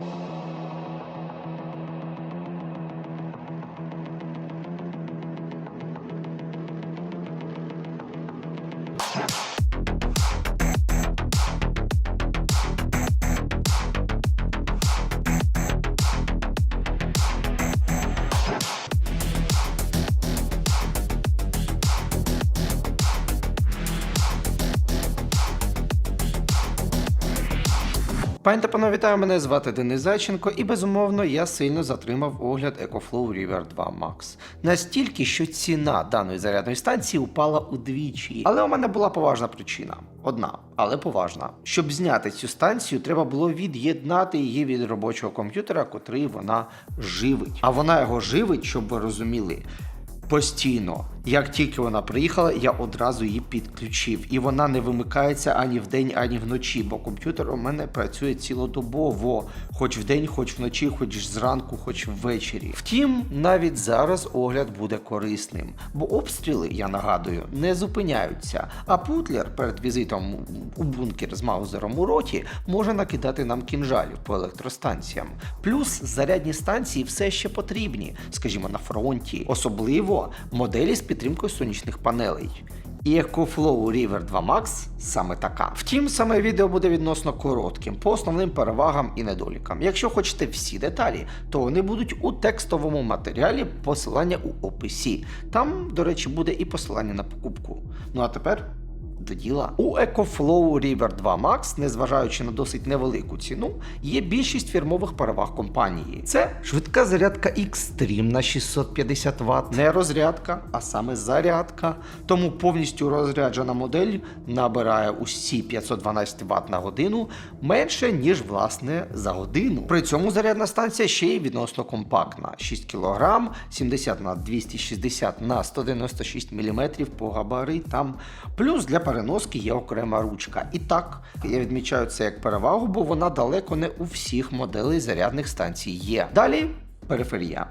Yeah. Пані та панове, вітаю, мене звати Денис Зайченко, і безумовно я сильно затримав огляд EcoFlow River 2 Max. Настільки, що ціна даної зарядної станції упала удвічі. Але у мене була поважна причина. Одна, але поважна. Щоб зняти цю станцію, треба було від'єднати її від робочого комп'ютера, котрий вона живить. А вона його живить, щоб ви розуміли. Постійно, як тільки вона приїхала, я одразу її підключив, і вона не вимикається ані вдень, ані вночі, бо комп'ютер у мене працює цілодобово, хоч вдень, хоч вночі, хоч зранку, хоч ввечері. Втім, навіть зараз огляд буде корисним, бо обстріли, я нагадую, не зупиняються. А Путлер перед візитом у бункер з маузером у роті може накидати нам кінжалів по електростанціям. Плюс зарядні станції все ще потрібні, скажімо, на фронті, особливо моделі з підтримкою сонячних панелей. І EcoFlow River 2 Max саме така. Втім, саме відео буде відносно коротким по основним перевагам і недолікам. Якщо хочете всі деталі, то вони будуть у текстовому матеріалі посилання у описі. Там, до речі, буде і посилання на покупку. Ну а тепер до діла. У EcoFlow River 2 Max, незважаючи на досить невелику ціну, є більшість фірмових переваг компанії. Це швидка зарядка Xtreme на 650 Вт, не розрядка, а саме зарядка. Тому повністю розряджена модель набирає усі 512 Вт на годину менше, ніж власне за годину. При цьому зарядна станція ще й відносно компактна: 6 кг, 70 на 260 на 196 мм по габаритам. Плюс для переноски є окрема ручка. І так, я відмічаю це як перевагу, бо вона далеко не у всіх моделей зарядних станцій є. Далі периферія.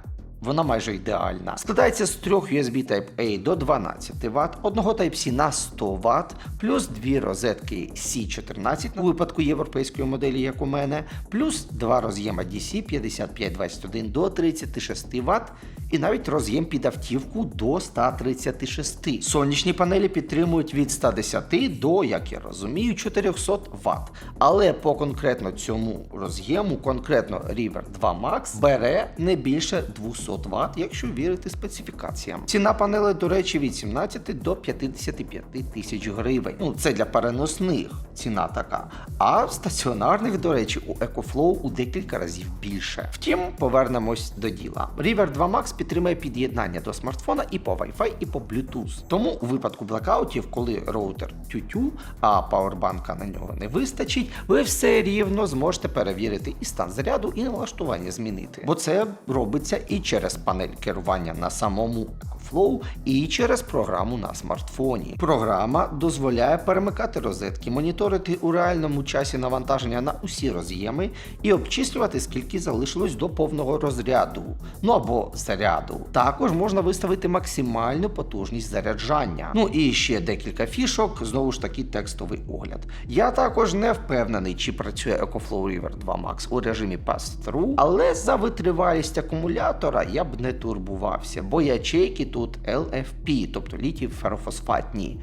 Вона майже ідеальна. Складається з трьох USB Type-A до 12 Вт, одного Type-C на 100 Вт, плюс дві розетки C14 у випадку європейської моделі, як у мене, плюс два роз'єма DC 5521 до 36 Вт, і навіть роз'єм під автівку до 136. Сонячні панелі підтримують від 110 до, як я розумію, 400 Вт. Але по конкретно цьому роз'єму, конкретно River 2 Max, бере не більше 200 Вт, якщо вірити специфікаціям. Ціна панелей, до речі, від 17 до 55 тисяч гривень. Ну, це для переносних ціна така. А стаціонарних, до речі, у EcoFlow у декілька разів більше. Втім, повернемось до діла. River 2 Max підтримує під'єднання до смартфона і по Wi-Fi, і по Bluetooth. Тому у випадку блекаутів, коли роутер тютю, а пауербанка на нього не вистачить, ви все рівно зможете перевірити і стан заряду, і налаштування змінити. Бо це робиться і через панель керування на самому EcoFlow, і через програму на смартфоні. Програма дозволяє перемикати розетки, моніторити у реальному часі навантаження на усі роз'єми і обчислювати, скільки залишилось до повного розряду. Ну або заряду. Також можна виставити максимальну потужність заряджання. Ну і ще декілька фішок, знову ж таки, текстовий огляд. Я також не впевнений, чи працює EcoFlow River 2 Max у режимі Pass-Through, але за витривалість акумулятора я б не турбувався, бо ячейки тут LFP, тобто літій ферофосфатні.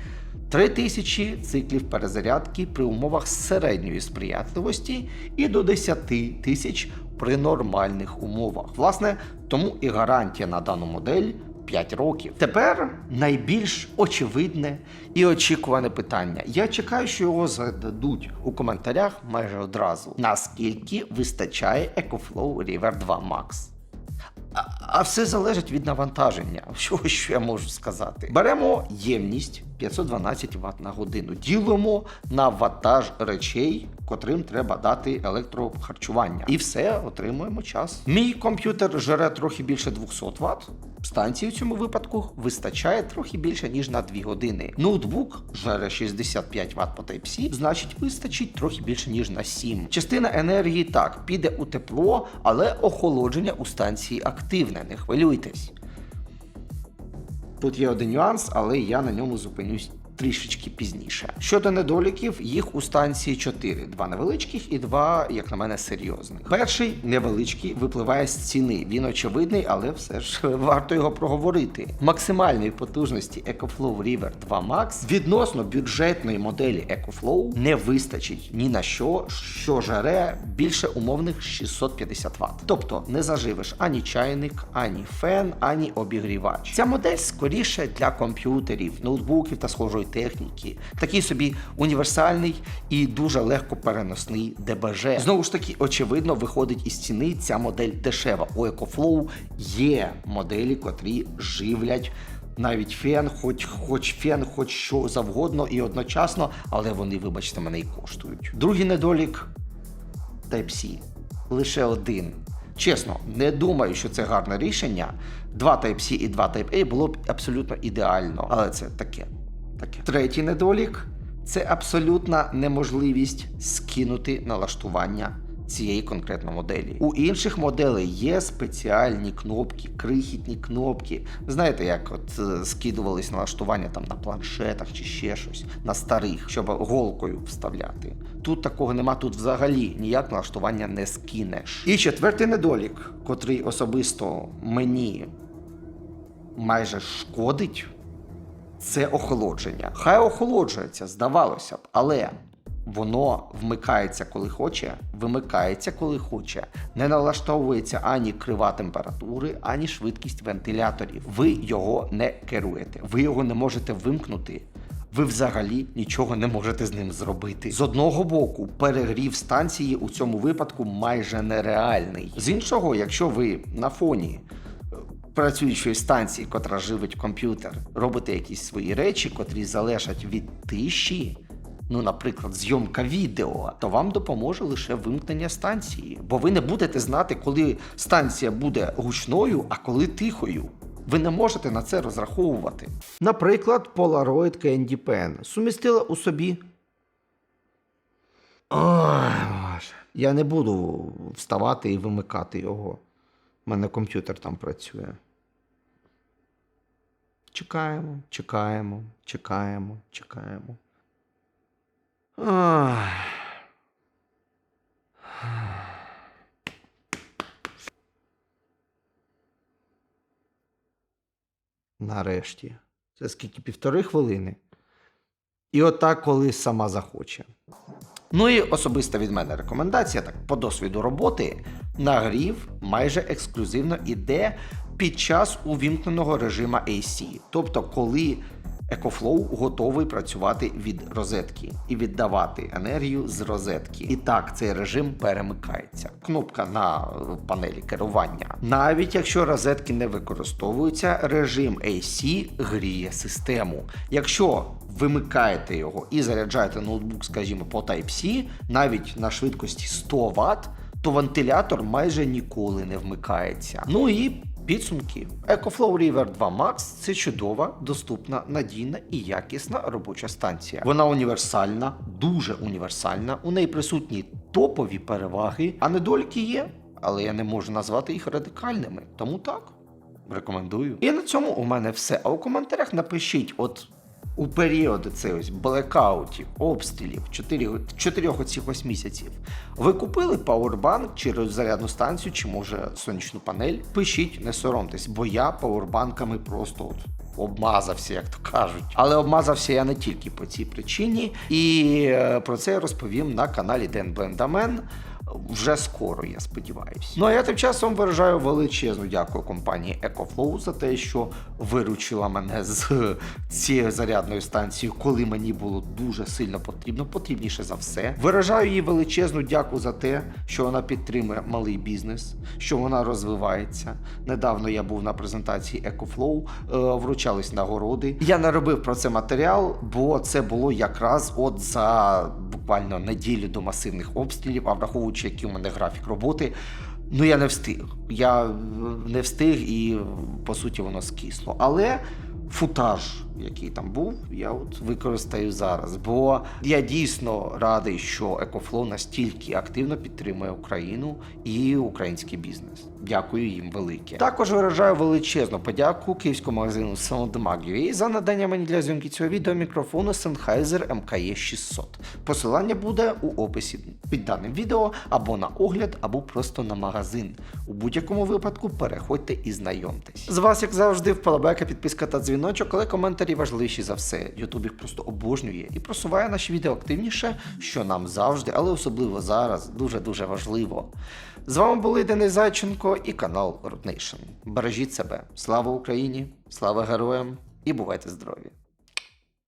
3000 циклів перезарядки при умовах середньої сприятливості і до 10 тисяч при нормальних умовах. Власне, тому і гарантія на дану модель 5 років. Тепер найбільш очевидне і очікуване питання. Я чекаю, що його зададуть у коментарях майже одразу. Наскільки вистачає EcoFlow River 2 Max? А, все залежить від навантаження. Що, що я можу сказати? Беремо ємність 512 Вт на годину, ділимо на ватаж речей, котрим треба дати електрохарчування. І все, отримуємо час. Мій комп'ютер жере трохи більше 200 Вт. Станції в цьому випадку вистачає трохи більше, ніж на 2 години. Ноутбук жере 65 Вт по Type-C, значить вистачить трохи більше, ніж на 7. Частина енергії так, піде у тепло, але охолодження у станції активне, не хвилюйтесь. Тут є один нюанс, але я на ньому зупинюсь трішечки пізніше. Щодо недоліків, їх у станції 4. два невеличких і два, як на мене, серйозних. Перший невеличкий випливає з ціни. Він очевидний, але все ж варто його проговорити. Максимальної потужності EcoFlow River 2 Max відносно бюджетної моделі EcoFlow не вистачить ні на що, що жаре більше умовних 650 Вт. Тобто не заживеш ані чайник, ані фен, ані обігрівач. Ця модель скоріше для комп'ютерів, ноутбуків та схожої техніки. Такий собі універсальний і дуже легко переносний ДБЖ. Знову ж таки, очевидно, виходить із ціни ця модель дешева. У EcoFlow є моделі, котрі живлять. Навіть фен, хоч хоч фен, хоч що завгодно, і одночасно, але вони, вибачте, мене і коштують. Другий недолік Type-C. Лише один. Чесно, не думаю, що це гарне рішення. Два Type-C і два Type-A було б абсолютно ідеально, але це таке. Таке. Третій недолік це абсолютна неможливість скинути налаштування цієї конкретної моделі. У інших моделей є спеціальні кнопки, крихітні кнопки. Знаєте, як от е, скидувались налаштування там на планшетах чи ще щось, на старих, щоб голкою вставляти. Тут такого нема, тут взагалі ніяк налаштування не скинеш. І четвертий недолік, котрий особисто мені майже шкодить, це охолодження. Хай охолоджується, здавалося б, але воно вмикається, коли хоче, вимикається, коли хоче. Не налаштовується ані крива температури, ані швидкість вентиляторів. Ви його не керуєте, ви його не можете вимкнути. Ви взагалі нічого не можете з ним зробити. З одного боку, перегрів станції у цьому випадку майже нереальний. З іншого, якщо ви на фоні працюючої станції, котра живить комп'ютер, робите якісь свої речі, котрі залежать від тиші. Ну, наприклад, зйомка відео, то вам допоможе лише вимкнення станції, бо ви не будете знати, коли станція буде гучною, а коли тихою. Ви не можете на це розраховувати. Наприклад, Polaroid Candy Pen сумістила у собі. Ой, Боже. Я не буду вставати і вимикати його. У мене комп'ютер там працює. Чекаємо, чекаємо, чекаємо, чекаємо. Ах. Нарешті. Це скільки півтори хвилини. І отак, коли сама захоче. Ну і особиста від мене рекомендація, так по досвіду роботи, нагрів майже ексклюзивно іде під час увімкненого режиму AC. Тобто, коли EcoFlow готовий працювати від розетки і віддавати енергію з розетки. І так, цей режим перемикається. Кнопка на панелі керування. Навіть якщо розетки не використовуються, режим AC гріє систему. Якщо вимикаєте його і заряджаєте ноутбук, скажімо, по Type-C, навіть на швидкості 100 Вт, то вентилятор майже ніколи не вмикається. Ну і Підсумки. EcoFlow River 2 Max це чудова, доступна, надійна і якісна робоча станція. Вона універсальна, дуже універсальна. У неї присутні топові переваги, а недоліки є, але я не можу назвати їх радикальними. Тому так. Рекомендую. І на цьому у мене все. А у коментарях напишіть, от у період цей ось блекаутів, обстрілів, 4, 4 оцих ось місяців. Ви купили пауербанк через зарядну станцію, чи може сонячну панель? Пишіть, не соромтесь, бо я пауербанками просто от. Обмазався, як то кажуть. Але обмазався я не тільки по цій причині, і е, про це я розповім на каналі Ден Блендамен вже скоро, я сподіваюся. Ну а я тим часом виражаю величезну дякую компанії EcoFlow за те, що виручила мене з цією зарядною станцією, коли мені було дуже сильно потрібно, потрібніше за все. Виражаю їй величезну дяку за те, що вона підтримує малий бізнес, що вона розвивається. Недавно я був на презентації EcoFlow, е, вручались нагороди. Я не робив про це матеріал, бо це було якраз от за буквально неділю до масивних обстрілів, а враховуючи, який у мене графік роботи. Ну, я не встиг. Я не встиг і по суті воно скисло. Але футаж, який там був, я от використаю зараз. Бо я дійсно радий, що Екофлоу настільки активно підтримує Україну і український бізнес. Дякую їм велике. Також виражаю величезну подяку київському магазину Soundmag.ua за надання мені для зйомки цього відео мікрофону Sennheiser MKE 600. Посилання буде у описі під даним відео або на огляд, або просто на магазин. У будь-якому випадку переходьте і знайомтесь. З вас, як завжди, вподобайка, підписка та дзвіночок, але коментарі важливіші за все. Ютуб їх просто обожнює і просуває наші відео активніше, що нам завжди, але особливо зараз, дуже-дуже важливо. З вами були Денис Зайченко і канал Root Nation. Бережіть себе. Слава Україні, слава героям і бувайте здорові!